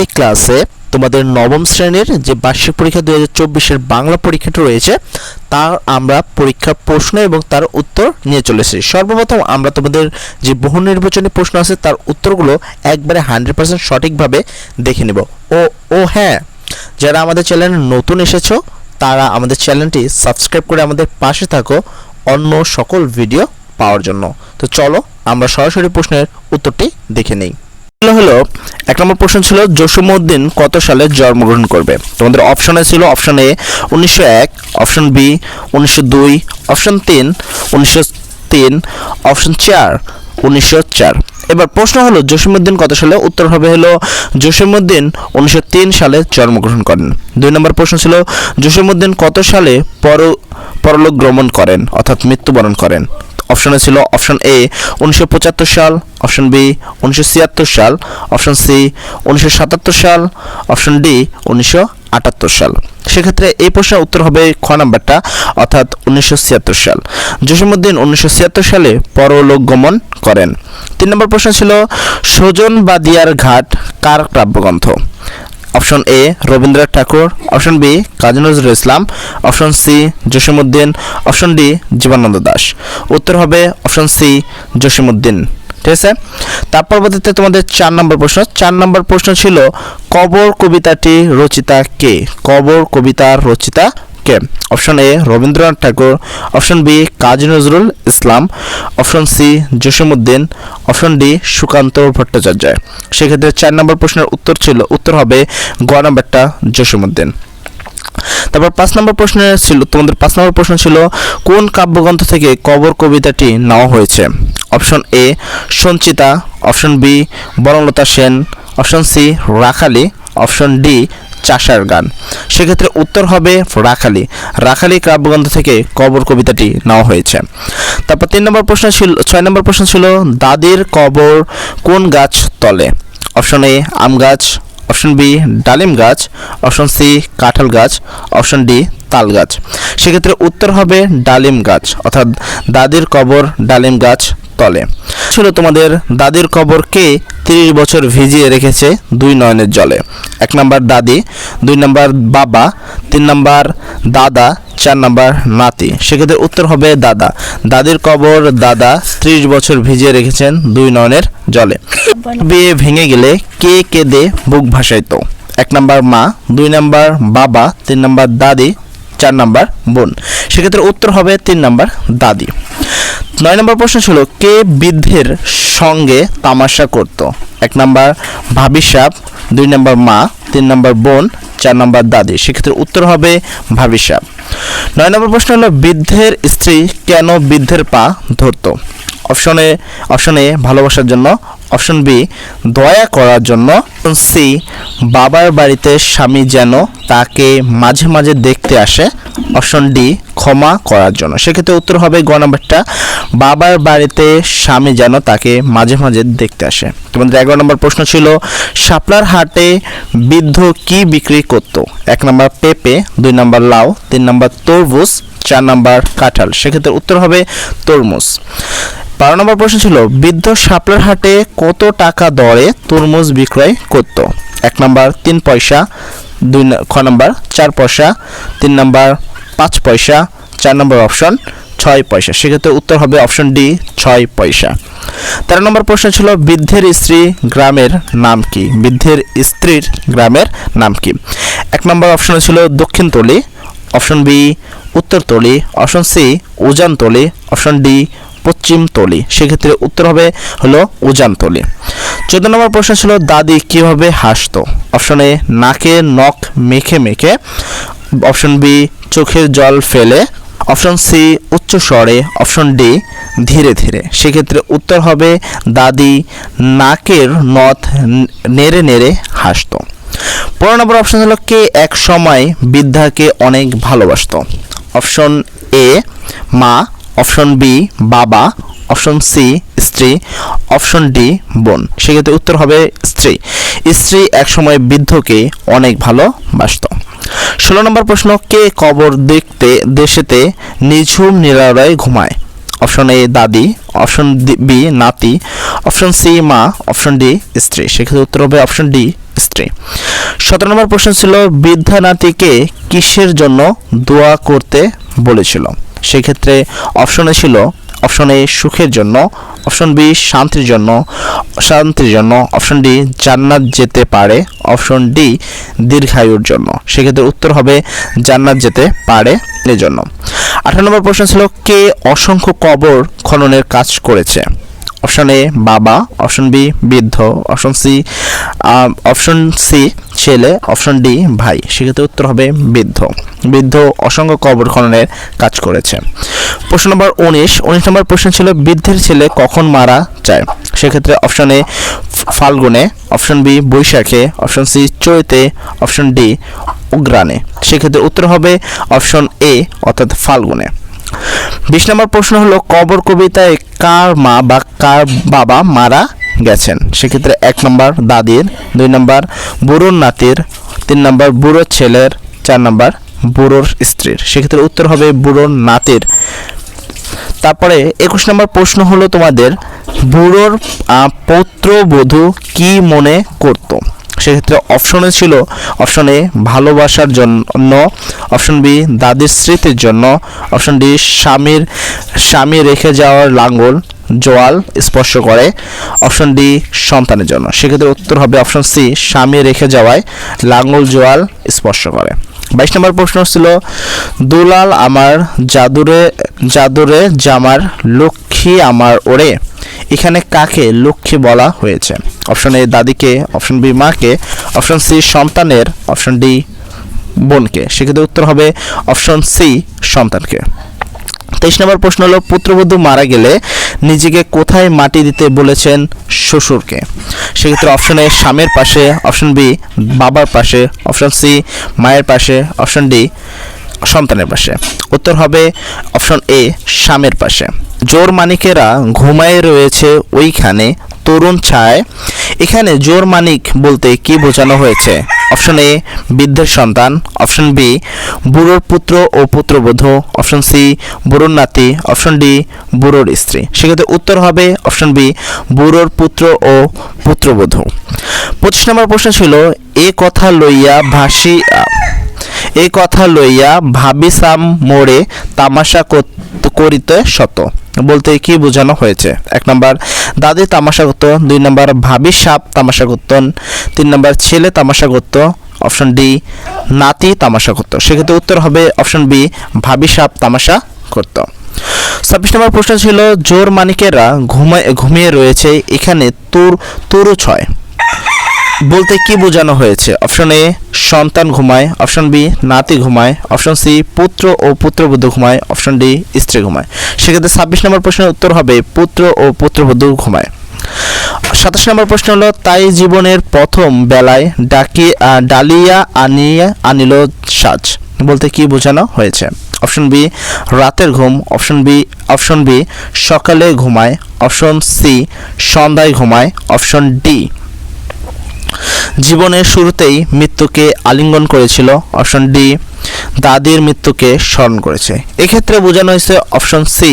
এই ক্লাসে তোমাদের নবম শ্রেণির যে বার্ষিক পরীক্ষা দু হাজার বাংলা পরীক্ষাটা রয়েছে তার আমরা পরীক্ষার প্রশ্ন এবং তার উত্তর নিয়ে চলেছি। সর্বপ্রথম আমরা তোমাদের যে বহু নির্বাচনী প্রশ্ন আছে, তার উত্তরগুলো একবারে হান্ড্রেড পার্সেন্ট সঠিকভাবে দেখে নেব। ও ও হ্যাঁ যারা আমাদের চ্যানেলে নতুন এসেছ, তারা আমাদের চ্যানেলটি সাবস্ক্রাইব করে আমাদের পাশে থাকো অন্য সকল ভিডিও পাওয়ার জন্য। তো চলো আমরা সরাসরি প্রশ্নের উত্তরটি দেখে নেই। হলো এক নম্বর প্রশ্ন ছিল, জসীমউদ্দিন কত সালে জন্মগ্রহণ করবে? তোমাদের অপশনে ছিল অপশন এ উনিশশো এক অপশন বি উনিশশো দুই অপশন তিন উনিশশো তিন অপশন চার উনিশশো চার। এবার প্রশ্ন হলো, জসীমউদ্দিন কত সালে? উত্তর হবে হলো, জসীমউদ্দিন উনিশশো তিন সালে জন্মগ্রহণ করেন। দুই নম্বর প্রশ্ন ছিল, জসীমউদ্দিন কত সালে পর পরলোক গমন করেন, অর্থাৎ মৃত্যুবরণ করেন? অপশনে ছিল অপশন এ, উনিশশো পঁচাত্তর সাল, অপশন বি, উনিশশো ছিয়াত্তর সাল, অপশন সি, উনিশশো সাতাত্তর সাল, অপশন ডি, উনিশশো আটাত্তর সাল। সেক্ষেত্রে এই প্রশ্নের উত্তর হবে খ নাম্বারটা, অর্থাৎ উনিশশো ছিয়াত্তর সাল। জসীমউদ্দিন উনিশশো সালে পরলোক গমন করেন। তিন নম্বর প্রশ্ন ছিল সজন বাদিয়ার ঘাট কার কাব্যগ্রন্থ? Option A Rabindranath Tagore, option B Kazi Nazrul Islam, option C Jasimuddin, option D Jibanananda Das. উত্তর হবে অপশন সি জসীমউদ্দিন। ঠিক আছে? তার পরবর্তীতে তোমাদের চার নম্বর প্রশ্ন। চার নম্বর প্রশ্ন ছিল, কবর কবিতাটি রচিতা কে? কবর কবিতার রচিতা কে? Option A Rabindranath Tagore. Option B Kazi Nazrul Islam. Option C Jasimuddin. Option D Sukanta Bhattacharya. সেক্ষেত্রে চার নম্বর প্রশ্নের উত্তর ছিল, উত্তর হবে গ নম্বরটা জসীমউদ্দিন। তারপর পাঁচ নম্বর প্রশ্ন ছিল, তোমাদের পাঁচ নম্বর প্রশ্ন ছিল, কোন কাব্যগ্রন্থ থেকে কবর কবিতাটি নেওয়া হয়েছে? Option A Sanchita. Option B Banalata Sen. Option C Rakhali. Option D, চাষার গান। সেক্ষেত্রে উত্তর হবে রাখালি। রাখালি কাব্যগ্রন্থ থেকে কবর কবিতাটি নেওয়া হয়েছে। তারপর তিন নম্বর প্রশ্ন ছিল, ছয় নম্বর প্রশ্ন ছিল, দাদির কবর কোন গাছ তলে? অপশন এ, আম গাছ। অপশন বি, ডালিম গাছ। অপশন সি, কাঁঠাল গাছ। অপশন ডি তাল গাছ সেক্ষেত্রে উত্তর হবে ডালিম গাছ, অর্থাৎ দাদির কবর ডালিম গাছ তলে। ছিল তোমাদের দাদির কবরকে তিরিশ বছর ভিজিয়ে রেখেছে দুই নয়নের জলে? এক নাম্বার দাদি, দুই নাম্বার বাবা, তিন নাম্বার দাদা, চার নাম্বার নাতি। সেক্ষেত্রে উত্তর হবে দাদা। দাদির কবর দাদা ত্রিশ বছর ভিজিয়ে রেখেছেন দুই নয়নের জলে। বিয়ে ভেঙে গেলে কে কেঁদে বুক ভাসাইতো? এক নাম্বার মা, দুই নাম্বার বাবা, তিন নাম্বার দাদি চার নাম্বার বোন। সেক্ষেত্রে উত্তর হবে তিন নাম্বার দাদি। নয় নম্বর প্রশ্ন ছিল, কে বৃদ্ধের সঙ্গে তামাশা করত? এক নাম্বার ভাবি সাপ দুই নাম্বার মা, তিন নাম্বার বোন, চার নাম্বার দাদি। সেক্ষেত্রে উত্তর হবে ভাবি সাপ নয় নম্বর প্রশ্ন হলো, বৃদ্ধের স্ত্রী কেন বৃদ্ধের পা ধরতো? অপশনে অপশন এ ভালোবাসার জন্য। অপশন বি দয়া করার জন্য। সি বাবার বাড়িতে স্বামী যেন তাকে মাঝে মাঝে দেখতে আসে। অপশন ডি ক্ষমা করার জন্য। সেক্ষেত্রে উত্তর হবে গ নাম্বারটা, বাবার বাড়িতে স্বামী যেন তাকে মাঝে মাঝে দেখতে আসে। তোমাদের এগারো নম্বর প্রশ্ন ছিল, শাপলার হাটে বৃদ্ধ কি বিক্রি করত? এক নম্বর পেঁপে, দুই নম্বর লাউ, তিন নম্বর তরমুজ, চার নম্বর কাঁঠাল। সেক্ষেত্রে উত্তর হবে তরমুজ। বারো নম্বর প্রশ্ন ছিল, বৃদ্ধ শাপলার হাটে কত টাকা দরে তরমুজ বিক্রয় করত? এক নম্বর, তিন পয়সা, দুই খ নম্বর, চার পয়সা, তিন নম্বর, পাঁচ পয়সা, চার নম্বর অপশন, ছয় পয়সা। সেক্ষেত্রে উত্তর হবে অপশন ডি, ছয় পয়সা। তেরো নম্বর প্রশ্ন ছিল, বৃদ্ধের স্ত্রী গ্রামের নাম কি? বৃদ্ধের স্ত্রীর গ্রামের নাম কি? এক নম্বর অপশন ছিল দক্ষিণতলি অপশন বি উত্তরতলি অপশন সি উজানতলি অপশন ডি পশ্চিমতলি সেক্ষেত্রে উত্তর হবে হলো উজানতলি চোদ্দ নম্বর প্রশ্ন ছিল, দাদি কীভাবে হাসতো? অপশন এ, নাকে নখ মেখে মেখে। অপশন বি, চোখের জল ফেলে। অপশন সি, উচ্চ স্বরে। অপশন ডি, ধীরে ধীরে। সেক্ষেত্রে উত্তর হবে, দাদি নাকের নথ নেড়ে নেড়ে হাসতো। পনেরো নম্বর অপশন হলো, কে এক সময় বৃদ্ধাকে অনেক ভালোবাসতো? অপশন এ, মা। অপশন বি, বাবা। অপশন সি, স্ত্রী। অপশন ডি, বোন। সেক্ষেত্রে উত্তর হবে স্ত্রী। স্ত্রী একসময় বৃদ্ধকে অনেক ভালোবাসত। ষোলো নম্বর প্রশ্ন, কে কবর দেখতে দেশেতে নিঝুম নিরালয়ে ঘুমায়? অপশন এ, দাদি। অপশন বি, নাতি। অপশন সি, মা। অপশন ডি, স্ত্রী। সেক্ষেত্রে উত্তর হবে অপশন ডি, স্ত্রী। সতেরো নম্বর প্রশ্ন ছিল, বৃদ্ধা নাতিকে কিসের জন্য দোয়া করতে বলেছিল? সেক্ষেত্রে অপশনে ছিল অপশন এ সুখের জন্য অপশন বি শান্তির জন্য শান্তির জন্য অপশন ডি জান্নাত যেতে পারে অপশন ডি দীর্ঘায়ুর জন্য। সেক্ষেত্রে উত্তর হবে জান্নাত যেতে পারে এর জন্য আঠারো নম্বর প্রশ্ন ছিল, কে অসংখ্য কবর খননের কাজ করেছে? অপশন এ বাবা। অপশন বি বৃদ্ধ। অপশন সি অপশন সি ছেলে। অপশন ডি ভাই। সেক্ষেত্রে উত্তর হবে বৃদ্ধ। বৃদ্ধ অসংখ্য কবর খননের কাজ করেছে। প্রশ্ন নম্বর উনিশ। উনিশ নম্বর প্রশ্ন ছিল, বৃদ্ধের ছেলে কখন মারা যায়? সেক্ষেত্রে অপশন এ ফাল্গুনে। অপশন বি বৈশাখে। অপশন সি চৈতে। অপশন ডি উগ্রানে সেক্ষেত্রে উত্তর হবে অপশন এ অর্থাৎ ফাল্গুনে। বিশ নম্বর প্রশ্ন হলো, কবর কবিতায় কার মা বা কার বাবা মারা গেছেন? সেক্ষেত্রে এক নম্বর দাদির, দুই নম্বর বুড়োর নাতির, তিন নম্বর বুড়োর ছেলের, চার নম্বর বুড়োর স্ত্রীর। সেক্ষেত্রে উত্তর হবে বুড়োর নাতির। তারপরে একুশ নম্বর প্রশ্ন হলো তোমাদের, বুড়োর পৌত্রবধূ কি মনে করতো? সেক্ষেত্রে অপশনে ছিল অপশন এ ভালোবাসার জন্য, অপশন বি দাদির স্মৃতির জন্য, অপশন ডি স্বামীর, স্বামী রেখে যাওয়ার লাঙ্গল, জোয়াল স্পর্শ করে, অপশন ডি সন্তানের জন্য। সেক্ষেত্রে উত্তর হবে অপশন সি স্বামী রেখে যাওয়ায় লাঙ্গল, জোয়াল স্পর্শ করে। বাইশ নম্বর প্রশ্ন ছিল, দুলাল আমার জাদুরে জাদুরে জামার লক্ষ্মী আমার ওরে। এখানে কাকে লক্ষ্মী বলা হয়েছে? অপশন এ দাদিকে, অপশন বি মাকে, অপশন সি সন্তানের, অপশন ডি বোনকে। সেক্ষেত্রে উত্তর হবে অপশন সি সন্তানকে। তেইশ নম্বর প্রশ্ন হলো, পুত্রবধূ মারা গেলে নিজেকে কোথায় মাটি দিতে বলেছেন শ্বশুরকে? সেক্ষেত্রে অপশন এ স্বামীর পাশে, অপশন বি বাবার পাশে, অপশন সি মায়ের পাশে, অপশন ডি সন্তানের পাশে। উত্তর হবে অপশন এ, স্বামীর পাশে। জোর মানিকেরা ঘুমায় রয়েছে ওইখানে, তরুণ ছায়। এখানে জোর মানিক বলতে কি বোঝানো হয়েছে? অপশন এ, বৃদ্ধের সন্তান। অপশন বি, বুড়োর পুত্র ও পুত্রবধূ। অপশন সি, বুড়োর নাতি। অপশন ডি, বুড়োর স্ত্রী। সেক্ষেত্রে উত্তর হবে অপশন বি, বুড়োর পুত্র ও পুত্রবধূ। পঁচিশ নম্বর প্রশ্ন ছিল, এ কথা লইয়া ভাসি এই কথা লইয়া ভাবিসাম মোড়ে তামাশা কর- করিতে শত। বলতে কি বোঝানো হয়েছে? এক নম্বর, দাদি তামাশা করতো, দুই নম্বর, ভাবি সাপ তামাশা করতেন তিন নম্বর, ছেলে তামাশা করতো, অপশন ডি, নাতি তামাশা করতো। সেক্ষেত্রে উত্তর হবে অপশন বি, ভাবি সাপ তামাশা করতো। ছাব্বিশ নম্বর প্রশ্ন ছিল, জোর মানিকেরা ঘুমায়, ঘুমিয়ে রয়েছে, এখানে তুর, তুরু ছয়। বলতে কি বোঝানো হয়েছে? অপশন এ সন্তান ঘুমায়। অপশন বি নাতি ঘুমায়। অপশন সি পুত্র ও পুত্রবধূ ঘুমায়। অপশন ডি স্ত্রী ঘুমায়। সেক্ষেত্রে ছাব্বিশ নম্বর প্রশ্নের উত্তর হবে, পুত্র ও পুত্রবধূ ঘুমায়। সাতাশ নম্বর প্রশ্ন হলো, তাই জীবনের প্রথম বেলায় ডাকি ডালিয়া আনিয়ে, আনিল সাজ। বলতে কি বোঝানো হয়েছে? অপশন বি রাতের ঘুম। অপশন বি অপশন বি সকালে ঘুমায়। অপশন সি সন্ধ্যায় ঘুমায়। অপশন ডি জীবনের শুরুতেই মৃত্যুকে আলিঙ্গন করেছিল। অপশন ডি দাদির মৃত্যুকে স্মরণ করেছে। এক্ষেত্রে বোঝানো হয়েছে অপশন সি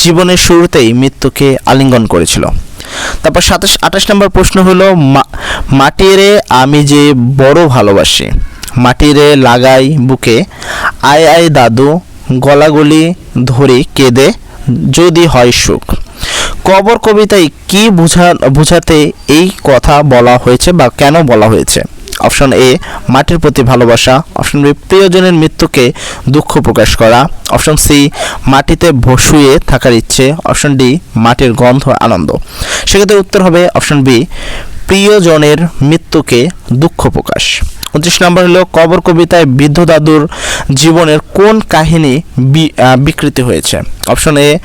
জীবনের শুরুতেই মৃত্যুকে আলিঙ্গন করেছিল। তারপর সাতাশ, আঠাশ নম্বর প্রশ্ন হলো মাটিরে আমি যে বড় ভালোবাসি, মাটিরে লাগাই বুকে, আয় আয় দাদু, গলাগলি ধরি কেঁদে, যদি হয় সুখ। কবর কবিতায় কি বুঝা, বুঝাতে এই কথা বলা হয়েছে বা কেন বলা হয়েছে? অপশন এ, মাটির প্রতি ভালোবাসা। অপশন বি, প্রিয়জনের মৃত্যুকে দুঃখ প্রকাশ করা। অপশন সি, মাটিতে বসুয়ে থাকার ইচ্ছে। অপশন ডি, মাটির গন্ধ আনন্দ। সেক্ষেত্রে উত্তর হবে অপশন বি, প্রিয়জনের মৃত্যুকে দুঃখ প্রকাশ। উনত্রিশ নম্বর হলো কবর কবিতায় বৃদ্ধ দাদুর জীবনের কোন কাহিনী বিকৃতি হয়েছে? অপশন এ,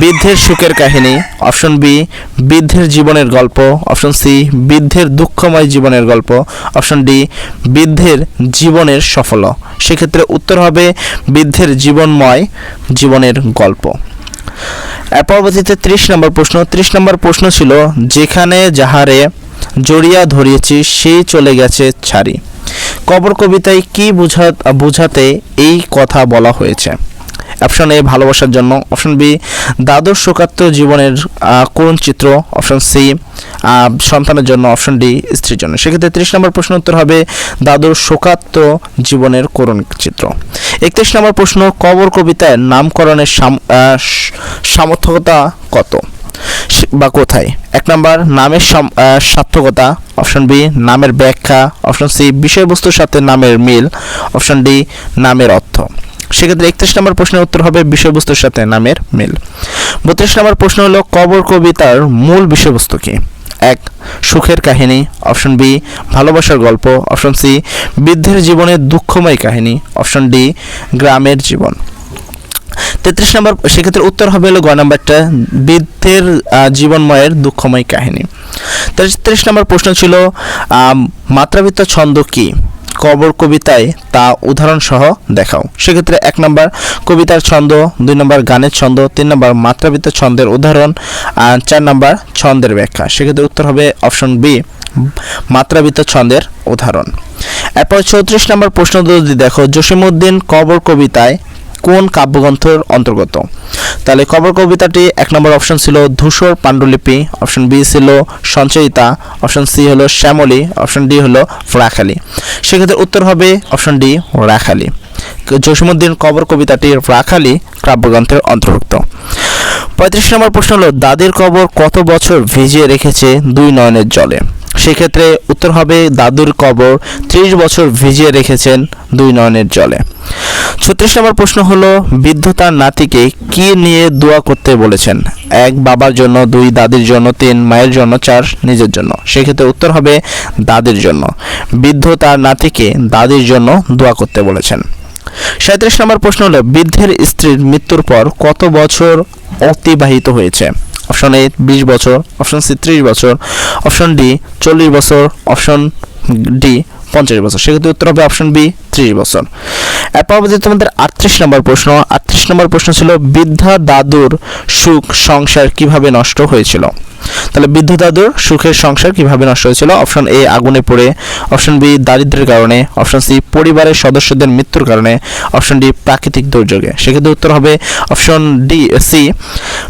বৃদ্ধের সুখের কাহিনী। অপশন বি, বৃদ্ধের জীবনের গল্প। অপশন সি, বৃদ্ধের দুঃখময় জীবনের গল্প। অপশন ডি, বৃদ্ধের জীবনের সফল সেক্ষেত্রে উত্তর হবে বৃদ্ধের জীবনময় জীবনের গল্প। পরবর্তীতে ত্রিশ নম্বর প্রশ্ন। ত্রিশ নম্বর প্রশ্ন ছিল, যেখানে যাহারে জড়িয়া ধরিয়েছি, সেই চলে গেছে ছাড়ি। কবর কবিতায় কি বুঝা বুঝাতে এই কথা বলা হয়েছে? অপশন এ ভালোবাসার জন্য। অপশন বি দ্বাদশ শোকাত্ম জীবনের করুণ চিত্র। অপশন সি সন্তানের জন্য। অপশন ডি স্ত্রীর জন্য। সেক্ষেত্রে ত্রিশ নম্বর প্রশ্ন উত্তর হবে দ্বাদশ শোকাত্ম জীবনের করুণ চিত্র। একত্রিশ নম্বর প্রশ্ন কবর কবিতায় নামকরণের সাম- আহ, সামর্থকতা কত? বা কোথায়? এক নম্বর, নামের সার্থকতা। অপশন বি, নামের ব্যাখ্যা। অপশন সি, বিষয়বস্তুর সাথে নামের মিল। অপশন ডি, নামের অর্থ। সেক্ষেত্রে একত্রিশ নম্বর প্রশ্নের উত্তর হবে বিষয়বস্তুর সাথে নামের মিল। বত্রিশ নম্বর প্রশ্ন হলো, কবর কবিতার মূল বিষয়বস্তু কি? এক, সুখের কাহিনী। অপশন বি, ভালোবাসার গল্প। অপশন সি, বৃদ্ধের জীবনের দুঃখময় কাহিনী। অপশন ডি, গ্রামের জীবন। তেত্রিশ নম্বর, সেক্ষেত্রে উত্তর হবে হলো গ নাম্বারটা, বৃদ্ধের জীবনময়ের দুঃখময় কাহিনী। তেত্রিশ নম্বর প্রশ্ন ছিল মাত্রাবৃত্ত ছন্দ কি? কবর কবিতায় তা উদাহরণ সহ দেখাও। সেক্ষেত্রে এক নম্বর কবিতার ছন্দ, দুই নম্বর গানের ছন্দ, তিন নম্বর মাত্রাবৃত্ত ছন্দের উদাহরণ আর চার নম্বর ছন্দের ব্যাখ্যা। সেক্ষেত্রে উত্তর হবে অপশন বি, মাত্রাবৃত্ত ছন্দের উদাহরণ। এরপর চৌত্রিশ নম্বর প্রশ্ন যদি দেখো, জসিমউদ্দিন কবর কবিতায় কোন কাব্যগ্রন্থের অন্তর্গত? তাহলে কবর কবিতাটি এক নম্বর অপশন ছিল ধূসর পাণ্ডুলিপি অপশন বি ছিল সঞ্চয়িতা অপশন সি হলো শ্যামলী অপশন ডি হলো রাখালি। সেক্ষেত্রে উত্তর হবে অপশন ডি রাখালি। জসিমুদ্দিন কবর কবিতাটি রাখালি কাব্যগ্রন্থের অন্তর্ভুক্ত। পঁয়ত্রিশ নম্বর প্রশ্ন হলো, দাদির কবর কত বছর ভিজিয়ে রেখেছে দুই নয়নের জলে? সেক্ষেত্রে উত্তর হবে দাদুর কবর, ত্রিশ বছর ভিজিয়ে রেখেছেন দুই নয়নের জলে। ছত্রিশ নম্বর প্রশ্ন হলো, বৃদ্ধ তার নাতিকে কি নিয়ে দোয়া করতে বলেছেন? এক বাবার জন্য, দুই দাদির জন্য, তিন মায়ের জন্য, চার নিজের জন্য। সেক্ষেত্রে উত্তর হবে দাদির জন্য। বৃদ্ধ তার নাতিকে দাদির জন্য দোয়া করতে বলেছেন। সাঁত্রিশ নম্বর প্রশ্ন হলো, বৃদ্ধের স্ত্রীর মৃত্যুর পর কত বছর অতিবাহিত হয়েছে? অপশন এ বিশ বছর অপশন সি ত্রিশ বছর অপশন ডি চল্লিশ বছর অপশন ডি পঞ্চাশ বছর। সেক্ষেত্রে উত্তর হবে অপশন বি ত্রিশ বছর। এরপর তোমাদের আটত্রিশ নম্বর প্রশ্ন। আটত্রিশ নম্বর প্রশ্ন ছিল, বৃদ্ধা দাদুর সুখ, সংসার কীভাবে নষ্ট হয়েছিল? তাহলে বৃদ্ধ দাদুর সুখের সংসার কীভাবে নষ্ট হয়েছিল? অপশন এ আগুনে পড়ে। অপশন বি দারিদ্র্যের কারণে। অপশন সি পরিবারের সদস্যদের মৃত্যুর কারণে। অপশন ডি প্রাকৃতিক দুর্যোগে। সেক্ষেত্রে উত্তর হবে অপশন ডি সি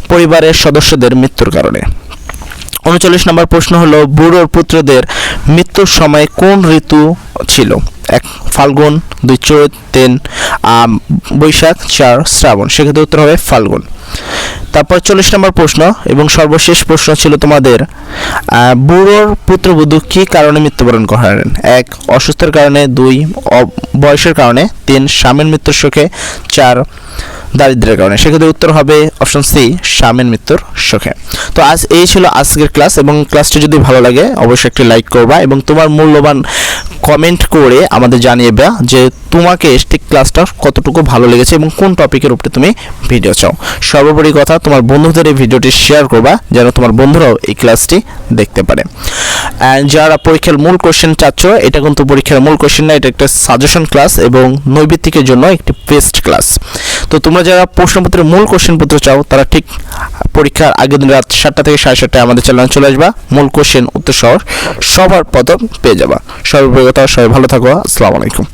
পরিবারের সদস্যদের মৃত্যুর কারণে। উনচল্লিশ নম্বর প্রশ্ন হলো, বুড়োর পুত্রদের মৃত্যুর সময় কোন ঋতু ছিল? এক, ফাল্গুন, দুই, চৈত, তিন বৈশাখ, চার, শ্রাবণ। সেক্ষেত্রে উত্তর হবে ফাল্গুন। তারপর চল্লিশ নম্বর প্রশ্ন, এবং সর্বশেষ প্রশ্ন ছিল তোমাদের বুড়োর পুত্রবধূ কী কারণে মৃত্যুবরণ করেন? এক, অসুস্থের কারণে, দুই বয়সের কারণে, তিন, স্বামীর মৃত্যুর শোকে, চার দারিদ্র্যের কারণে। সেক্ষেত্রে উত্তর হবে অপশন সি স্বামীর মৃত্যুর শোকে। তো আজ এই ছিল আজকের ক্লাস এবং ক্লাসটি যদি ভালো লাগে, অবশ্যই একটি লাইক করবা এবং তোমার মূল্যবান কমেন্ট করে আমাদের জানিয়েবা যে তোমাকে ঠিক ক্লাসটা কতটুকু ভালো লেগেছে এবং কোন টপিকের উপরে তুমি ভিডিও চাও। সর্বোপরি কথা, তোমার বন্ধুদের এই ভিডিওটি শেয়ার করবা যেন তোমার বন্ধুরাও এই ক্লাসটি দেখতে পারে। অ্যান্ড যারা পরীক্ষার মূল কোশ্চেন চাচ্ছ, এটা কিন্তু পরীক্ষার মূল কোশ্চেন না, এটা একটা সাজেশন ক্লাস এবং নৈবিত্তিকের জন্য একটি বেস্ট ক্লাস তো তোমরা যারা প্রশ্নপত্রের মূল কোশ্চেন পত্র চাও, তারা ঠিক পরীক্ষার আগের দিন রাত সাতটা থেকে সাড়ে সাতটায় আমাদের চ্যানেল চলে আসবা। মূল কোশ্চেন উত্তর সহ সবার প্রথম পেয়ে যাবা। সর্বপ্রিয়তা সবাই ভালো থাকো, আসসালামু আলাইকুম।